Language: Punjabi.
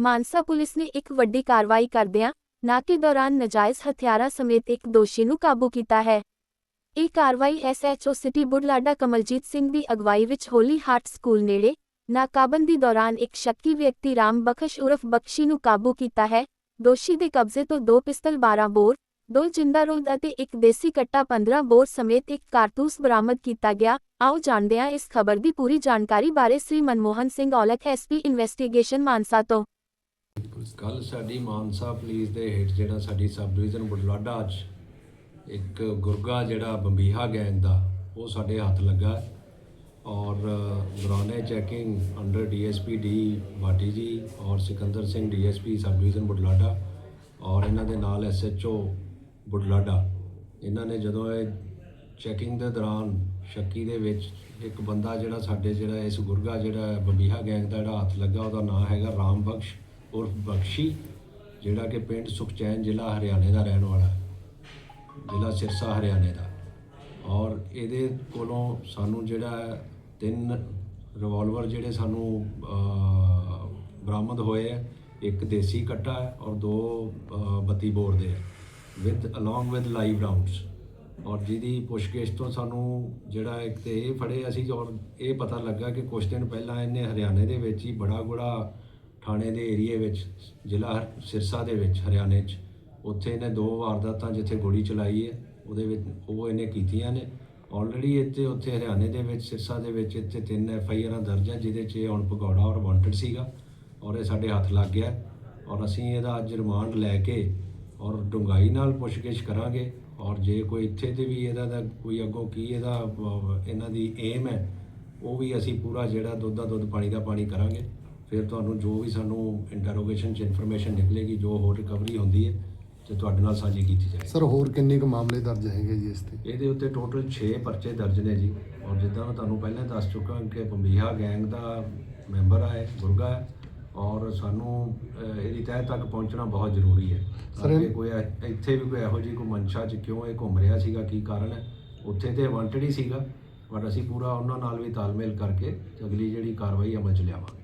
ਮਾਨਸਾ ਪੁਲਿਸ ਨੇ ਇੱਕ ਵੱਡੀ ਕਾਰਵਾਈ ਕਰਦਿਆਂ ਨਾਕੇ ਦੌਰਾਨ ਨਾਜਾਇਜ਼ ਹਥਿਆਰਾਂ ਸਮੇਤ ਇੱਕ ਦੋਸ਼ੀ ਨੂੰ ਕਾਬੂ ਕੀਤਾ ਹੈ। ਇਹ ਕਾਰਵਾਈ ਐਸਐਚਓ ਸਿਟੀ ਬੁਢਲਾਡਾ ਕਮਲਜੀਤ ਸਿੰਘ ਦੀ ਅਗਵਾਈ ਵਿੱਚ ਹੋਲੀ ਹਾਰਟ ਸਕੂਲ ਨੇੜੇ ਨਾਕਾਬੰਦੀ ਦੌਰਾਨ ਇੱਕ ਸ਼ੱਕੀ ਵਿਅਕਤੀ ਰਾਮ ਬਖਸ਼ ਉਰਫ ਬਖਸ਼ੀ ਨੂੰ ਕਾਬੂ ਕੀਤਾ ਹੈ। ਦੋਸ਼ੀ ਦੇ ਕਬਜ਼ੇ ਤੋਂ ਦੋ ਪਿਸਤਲ 12 ਬੋਰ, ਦੋ ਜਿੰਦਾ ਰੋਦ ਅਤੇ ਇੱਕ ਦੇਸੀ ਕੱਟਾ 15 ਬੋਰ ਸਮੇਤ ਇੱਕ ਕਾਰਤੂਸ ਬਰਾਮਦ ਕੀਤਾ ਗਿਆ। ਆਓ ਜਾਣਦੇ ਹਾਂ ਇਸ ਖਬਰ ਦੀ ਪੂਰੀ ਜਾਣਕਾਰੀ ਬਾਰੇ ਸ੍ਰੀ ਮਨਮੋਹਨ ਸਿੰਘ ਔਲਖ ਐਸਪੀ ਇਨਵੈਸਟੀਗੇਸ਼ਨ ਮਾਨਸਾ ਤੋਂ। ਕੱਲ ਸਾਡੀ ਮਾਨਸਾ ਪੁਲਿਸ ਦੇ ਹੇਠ ਜਿਹੜਾ ਸਾਡੀ ਸਬ ਡਿਵੀਜ਼ਨ ਬੁਢਲਾਡਾ 'ਚ ਇੱਕ ਗੁਰਗਾ ਜਿਹੜਾ ਬੰਬੀਹਾ ਗੈਂਗ ਦਾ, ਉਹ ਸਾਡੇ ਹੱਥ ਲੱਗਾ ਔਰ ਦੌਰਾਨੇ checking under DSP D Bati ji ਔਰ Sikander Singh DSP sub division Budhlada ਔਰ ਇਹਨਾਂ ਦੇ ਨਾਲ ਐਸਐਚਓ ਬੁਢਲਾਡਾ। ਇਹਨਾਂ ਨੇ ਜਦੋਂ ਇਹ ਚੈਕਿੰਗ ਦੇ ਦੌਰਾਨ ਸ਼ੱਕੀ ਦੇ ਵਿੱਚ ਇੱਕ ਬੰਦਾ ਜਿਹੜਾ ਸਾਡੇ ਜਿਹੜਾ ਇਸ ਗੁਰਗਾ ਜਿਹੜਾ ਬੰਬੀਹਾ ਗੈਂਗ ਦਾ ਜਿਹੜਾ ਹੱਥ ਲੱਗਾ, ਉਹਦਾ ਨਾਮ ਹੈਗਾ ਰਾਮ ਬਖਸ਼। ਉਰਫ ਬਖਸ਼ੀ ਜਿਹੜਾ ਕਿ ਪਿੰਡ ਸੁਖਚੈਨ ਜ਼ਿਲ੍ਹਾ ਹਰਿਆਣੇ ਦਾ ਰਹਿਣ ਵਾਲਾ ਜ਼ਿਲ੍ਹਾ ਸਿਰਸਾ ਹਰਿਆਣੇ ਦਾ। ਔਰ ਇਹਦੇ ਕੋਲੋਂ ਸਾਨੂੰ ਜਿਹੜਾ ਤਿੰਨ ਰਿਵਾਲਵਰ ਜਿਹੜੇ ਸਾਨੂੰ ਬਰਾਮਦ ਹੋਏ ਹੈ। ਇੱਕ ਦੇਸੀ ਕੱਟਾ ਹੈ ਔਰ ਦੋ ਅਹ, 32 ਬੋਰ ਦੇ with along with live rounds ਔਰ ਜਿਹਦੀ ਪੁੱਛਗਿੱਛ ਤੋਂ ਸਾਨੂੰ ਜਿਹੜਾ ਇੱਕ ਤੇ ਇਹ ਫੜੇ ਅਸੀਂ ਔਰ ਇਹ ਪਤਾ ਲੱਗਾ ਕਿ ਕੁਝ ਦਿਨ ਪਹਿਲਾਂ ਇਹਨੇ ਹਰਿਆਣੇ ਦੇ ਵਿੱਚ ਹੀ ਬੜਾ ਗੁੜਾ ਥਾਣੇ ਦੇ ਏਰੀਏ ਵਿੱਚ, ਜ਼ਿਲ੍ਹਾ ਸਿਰਸਾ ਦੇ ਵਿੱਚ, ਹਰਿਆਣੇ 'ਚ। ਉੱਥੇ ਇਹਨੇ ਦੋ ਵਾਰਦਾਤਾਂ ਜਿੱਥੇ ਗੋਲੀ ਚਲਾਈ ਹੈ, ਉਹਦੇ ਵਿੱਚ ਉਹ ਇਹਨੇ ਕੀਤੀਆਂ ਨੇ। ਆਲਰੇਡੀ ਇੱਥੇ, ਉੱਥੇ ਹਰਿਆਣੇ ਦੇ ਵਿੱਚ, ਸਿਰਸਾ ਦੇ ਵਿੱਚ ਇੱਥੇ ਤਿੰਨ ਐਫ ਆਈ ਆਰਾਂ ਦਰਜ ਹੈ ਜਿਹਦੇ 'ਚ ਇਹ ਹੁਣ ਭਗੌੜਾ ਔਰ ਵਾਂਟਡ ਸੀਗਾ, ਔਰ ਇਹ ਸਾਡੇ ਹੱਥ ਲੱਗ ਗਿਆ। ਔਰ ਅਸੀਂ ਇਹਦਾ ਅੱਜ ਰਿਮਾਂਡ ਲੈ ਕੇ ਔਰ ਡੂੰਘਾਈ ਨਾਲ ਪੁੱਛਗਿੱਛ ਕਰਾਂਗੇ। ਔਰ ਜੇ ਕੋਈ ਇੱਥੇ ਤੇ ਵੀ ਇਹਦਾ ਦਾ ਕੋਈ ਅੱਗੋਂ ਕੀ ਇਹਦਾ ਇਹਨਾਂ ਦੀ ਏਮ ਹੈ, ਉਹ ਵੀ ਅਸੀਂ ਪੂਰਾ ਜਿਹੜਾ ਦੁੱਧ ਦਾ ਦੁੱਧ ਪਾਣੀ ਦਾ ਪਾਣੀ ਕਰਾਂਗੇ। ਫਿਰ ਤੁਹਾਨੂੰ ਜੋ ਵੀ ਸਾਨੂੰ ਇੰਟਰੋਗੇਸ਼ਨ 'ਚ ਇਨਫੋਰਮੇਸ਼ਨ ਨਿਕਲੇਗੀ ਜੋ ਹੋਰ ਰਿਕਵਰੀ ਹੁੰਦੀ ਹੈ ਤੇ ਤੁਹਾਡੇ ਨਾਲ ਸਾਂਝੀ ਕੀਤੀ ਜਾਏਗੀ। ਸਰ ਹੋਰ ਕਿੰਨੇ ਕੁ ਮਾਮਲੇ ਦਰਜ ਹੈਗੇ ਜੀ ਇਸ ਤੇ? ਇਹਦੇ ਉੱਤੇ ਟੋਟਲ 6 ਪਰਚੇ ਦਰਜ ਨੇ ਜੀ। ਔਰ ਜਿੱਦਾਂ ਮੈਂ ਤੁਹਾਨੂੰ ਪਹਿਲਾਂ ਦੱਸ ਚੁੱਕਾ ਕਿ ਬੰਬੀਹਾ ਗੈਂਗ ਦਾ ਮੈਂਬਰ ਹੈ ਗੁਰਗਾ ਹੈ। ਔਰ ਸਾਨੂੰ ਇਹਦੀ ਤਹਿ ਤੱਕ ਪਹੁੰਚਣਾ ਬਹੁਤ ਜ਼ਰੂਰੀ ਹੈ। ਕਿ ਕੋਈ ਇੱਥੇ ਵੀ ਕੋਈ ਇਹੋ ਜਿਹੀ ਕੋਈ ਮਨਸ਼ਾ 'ਚ ਕਿਉਂ ਇਹ ਘੁੰਮ ਰਿਹਾ ਸੀਗਾ ਕੀ ਕਾਰਨ ਹੈ? ਉੱਥੇ ਤੇ ਵਾਂਟਡ ਹੀ ਸੀਗਾ ਪਰ ਅਸੀਂ ਪੂਰਾ ਉਹਨਾਂ ਨਾਲ ਵੀ ਤਾਲਮੇਲ ਕਰਕੇ ਅਗਲੀ ਜਿਹੜੀ ਕਾਰਵਾਈ ਅਮਲ 'ਚ ਲਿਆਵਾਂਗੇ।